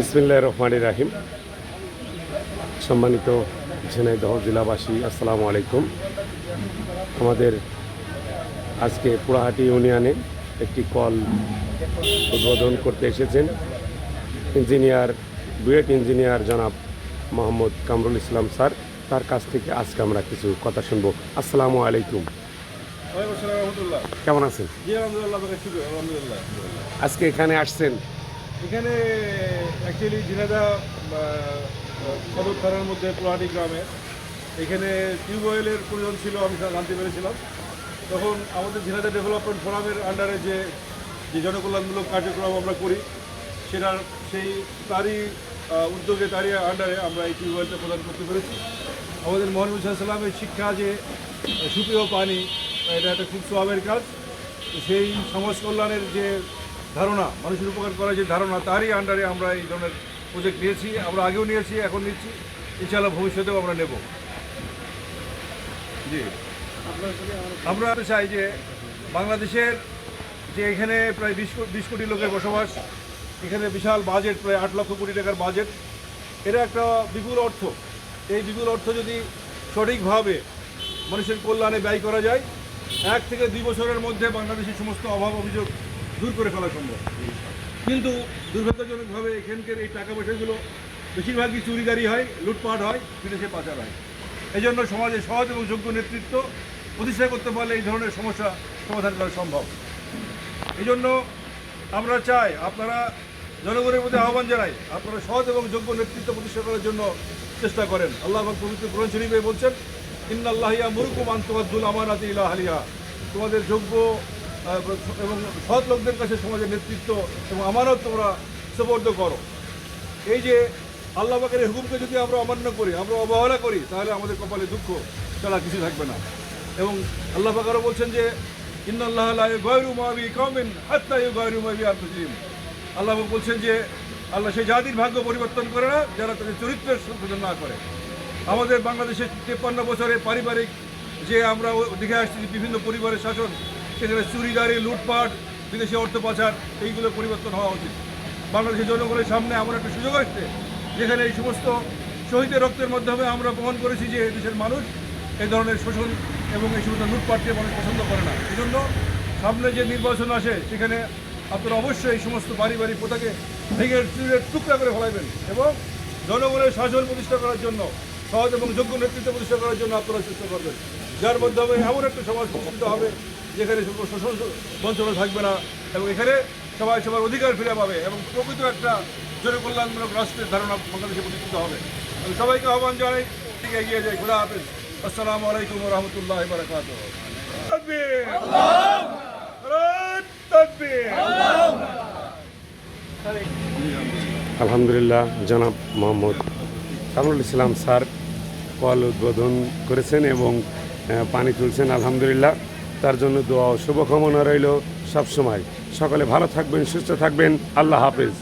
বিসমিল্লাহ রহমান রাহিম। সম্মানিত ঝিনাইদহ জেলাবাসী আসসালামু আলাইকুম। আমাদের আজকে পুরাহাটি ইউনিয়নে একটি কল উদ্বোধন করতে এসেছেন ইঞ্জিনিয়ার বুয়েট ইঞ্জিনিয়ার জনাব মোহাম্মদ কামরুল ইসলাম স্যার। তার কাছ থেকে আজকে আমরা কিছু কথা শুনব। আসসালামু আলাইকুম। কেমন আছেন? আজকে এখানে আসছেন এখানে অ্যাকচুয়ালি ঝিনাদা সদর থানার মধ্যে পোলাহাটি গ্রামে। এখানে টিউবওয়েলের প্রয়োজন ছিল, আমি জানতে পেরেছিলাম। তখন আমাদের ঝিনাদা ডেভেলপমেন্ট ফোরামের আন্ডারে যে যে জনকল্যাণমূলক কার্যক্রম আমরা করি, সেটার সেই তারই উদ্যোগে, তারই আন্ডারে আমরা এই টিউবওয়েলটা প্রদান করতে পেরেছি। আমাদের মোহাম্মদ সাল্লামের শিক্ষা যে, সুপেয় পানি এটা একটা খুব সোয়াবের কাজ। সেই সমাজ কল্যাণের যে ধারণা, মানুষের উপকার করার যে ধারণা, তারই আন্ডারে আমরা এই ধরনের প্রজেক্ট নিয়েছি, আমরা আগেও নিয়েছি, এখন নিচ্ছি। ইনশাআল্লাহ ভবিষ্যতেও আমরা নেব। জি। আমরা চাই যে বাংলাদেশের যে এখানে প্রায় বিশ বিশ কোটি লোকের বসবাস, এখানে বিশাল বাজেট প্রায় আট লক্ষ কোটি টাকার বাজেট এটা একটা বিপুল অর্থ। এই বিপুল অর্থ যদি সঠিকভাবে মানুষের কল্যাণে ব্যয় করা যায়, এক থেকে দুই বছরের মধ্যে বাংলাদেশের সমস্ত অভাব অভিযোগ দূর করে ফেলা সম্ভব। কিন্তু দুর্ভাগ্যজনকভাবে এখানকার এই টাকা পয়সাগুলো বেশিরভাগই চুরিদারি হয়, লুটপাট হয়, বিদেশে পাচার হয়। এই জন্য সমাজে সহজ এবং যোগ্য নেতৃত্ব প্রতিষ্ঠা করতে পারলে এই ধরনের সমস্যা সমাধান করা সম্ভব। এই জন্য আমরা চাই আপনারা জনগণের মধ্যে আহ্বান জানাই, আপনারা সৎ এবং যোগ্য নেতৃত্ব প্রতিষ্ঠা করার জন্য চেষ্টা করেন। আল্লাহ পবিত্র কোরআন শরীফে বলছেন ইন্নাল্লাহিয়া মুরুকুম আন্তবাদুল আমানাতি ইলা হালিয়া তোমাদের যোগ্য এবং সৎ লোকদের কাছে সমাজের নেতৃত্ব এবং আমানত তোমরা সুপর্দ করো। এই যে আল্লাহ পাকের হুকুমকে যদি আমরা অমান্য করি, আমরা অবহেলা করি, তাহলে আমাদের কপালে দুঃখ ছাড়া কিছু থাকবে না। এবং আল্লাহ পাক আরও বলছেন যে, ইন্নাল্লাহ লা ইউগাইরু মা বিকওমিন হাত্তা ইউগাইরু মা বিআনফুসিহিম আল্লাহ বলছেন যে, আল্লাহ সেই জাতির ভাগ্য পরিবর্তন করে না, যারা তাদের চরিত্রের সংশোধন না করে। আমাদের বাংলাদেশের তেপ্পান্ন বছরে পারিবারিক যে আমরা দেখে আসছি বিভিন্ন পরিবারের শাসন সেখানে চুরিদারি লুটপাট, বিদেশি অর্থ পাচার, এইগুলো পরিবর্তন হওয়া উচিত। বাংলাদেশের জনগণের সামনে এমন একটা সুযোগ আসছে, যেখানে এই সমস্ত শহীদের রক্তের মাধ্যমে আমরা প্রমাণ করেছি যে দেশের মানুষ এই ধরনের শোষণ এবং এই সমস্ত লুটপাটকে মানুষ পছন্দ করে না। এই জন্য সামনে যে নির্বাচন আসে, সেখানে আপনারা অবশ্যই এই সমস্ত বাড়ি বাড়ি প্রথাকে ভেঙে টুকরা করে ফেলাইবেন এবং জনগণের শাসন প্রতিষ্ঠা করার জন্য সহজ এবং যোগ্য নেতৃত্ব প্রতিষ্ঠা করার জন্য আপনারা চেষ্টা করবেন। যার মাধ্যমে এমন একটা সমাজ প্রতিষ্ঠিত হবে যেখানে শোষণ বঞ্চনা থাকবে না এবং এখানে সবাই সবার অধিকার ফিরে পাবে এবং প্রকৃত একটা জনকল্যাণমূলক রাষ্ট্রের ধারণা বাংলাদেশে প্রতিষ্ঠিত হবে। আমি সবাইকে আহ্বান জানাই, ঠিক এগিয়ে যাই। খোলা হাফেজ। আসসালামু আলাইকুম রহমতুল্লাহ বারকাত আলহামদুলিল্লাহ, জনাব মোহাম্মদ কামরুল ইসলাম স্যার। কল উদ্বোধন করেছেন এবং পানি তুলছেন, আলহামদুলিল্লাহ। তার জন্য দোয়া ও শুভকামনা রইল সবসময়। সকলে ভালো থাকবেন, সুস্থ থাকবেন। আল্লাহ হাফেজ।